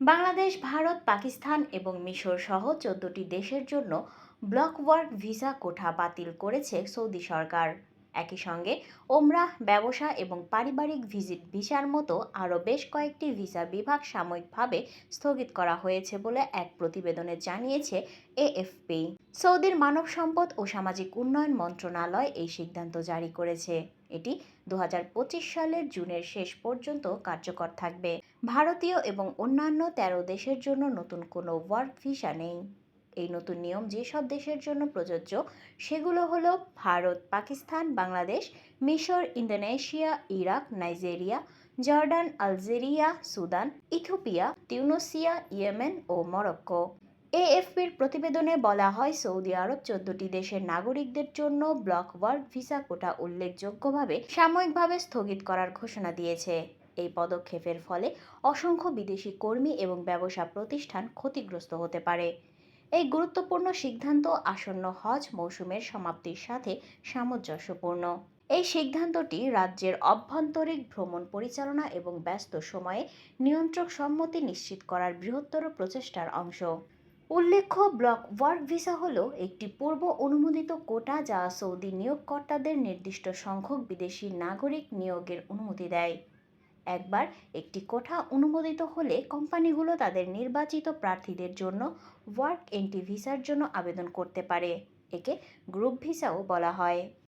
বাংলাদেশ, ভারত, পাকিস্তান এবং মিশর সহ চোদ্দটি দেশের জন্য ব্লক ওয়ার্ক ভিসা কোঠা বাতিল করেছে সৌদি সরকার। একই সঙ্গে ওমরাহ ব্যবসা এবং পারিবারিক ভিজিট ভিসার মতো আরও বেশ কয়েকটি ভিসা বিভাগ সাময়িকভাবে স্থগিত করা হয়েছে বলে এক প্রতিবেদনে জানিয়েছে এএফপি। সৌদির মানব সম্পদ ও সামাজিক উন্নয়ন মন্ত্রণালয় এই সিদ্ধান্ত জারি করেছে। এটি দু হাজার পঁচিশ সালের জুনের শেষ পর্যন্ত কার্যকর থাকবে। ভারতীয় এবং অন্যান্য তেরো দেশের জন্য নতুন কোনো ওয়ার্ক ভিসা নেই। এই নতুন নিয়ম যেসব দেশের জন্য প্রযোজ্য, সেগুলো হলো ভারত, পাকিস্তান, বাংলাদেশ, মিশর, Indonesia, Iraq, Nigeria, Jordan, Algeria, Sudan, Ethiopia, Tunisia, Yemen ও মরক্কো। এএফপির প্রতিবেদনে বলা হয়, সৌদি আরব চোদ্দটি দেশের নাগরিকদের জন্য ব্লক ওয়ার্ক ভিসা কোটা উল্লেখযোগ্যভাবে সাময়িকভাবে স্থগিত করার ঘোষণা দিয়েছে। এই পদক্ষেপের ফলে অসংখ্য বিদেশি কর্মী এবং ব্যবসা প্রতিষ্ঠান ক্ষতিগ্রস্ত হতে পারে। এই গুরুত্বপূর্ণ সিদ্ধান্ত আসন্ন হজ মৌসুমের সমাপ্তির সাথে সামঞ্জস্যপূর্ণ। এই সিদ্ধান্তটি রাজ্যের অভ্যন্তরীণ ভ্রমণ পরিচালনা এবং ব্যস্ত সময়ে নিয়ন্ত্রক সম্মতি নিশ্চিত করার বৃহত্তর প্রচেষ্টার অংশ। উল্লেখ্য, ব্লক ওয়ার্ক ভিসা হল একটি পূর্ব অনুমোদিত কোটা যা সৌদি নিয়োগকর্তাদের নির্দিষ্ট সংখ্যক বিদেশি নাগরিক নিয়োগের অনুমতি দেয়। একবার একটি কোঠা অনুমোদিত হলে কোম্পানিগুলো তাদের নির্বাচিত প্রার্থীদের জন্য ওয়ার্ক এন্ট্রি ভিসার জন্য আবেদন করতে পারে, একে গ্রুপ ভিসাও বলা হয়।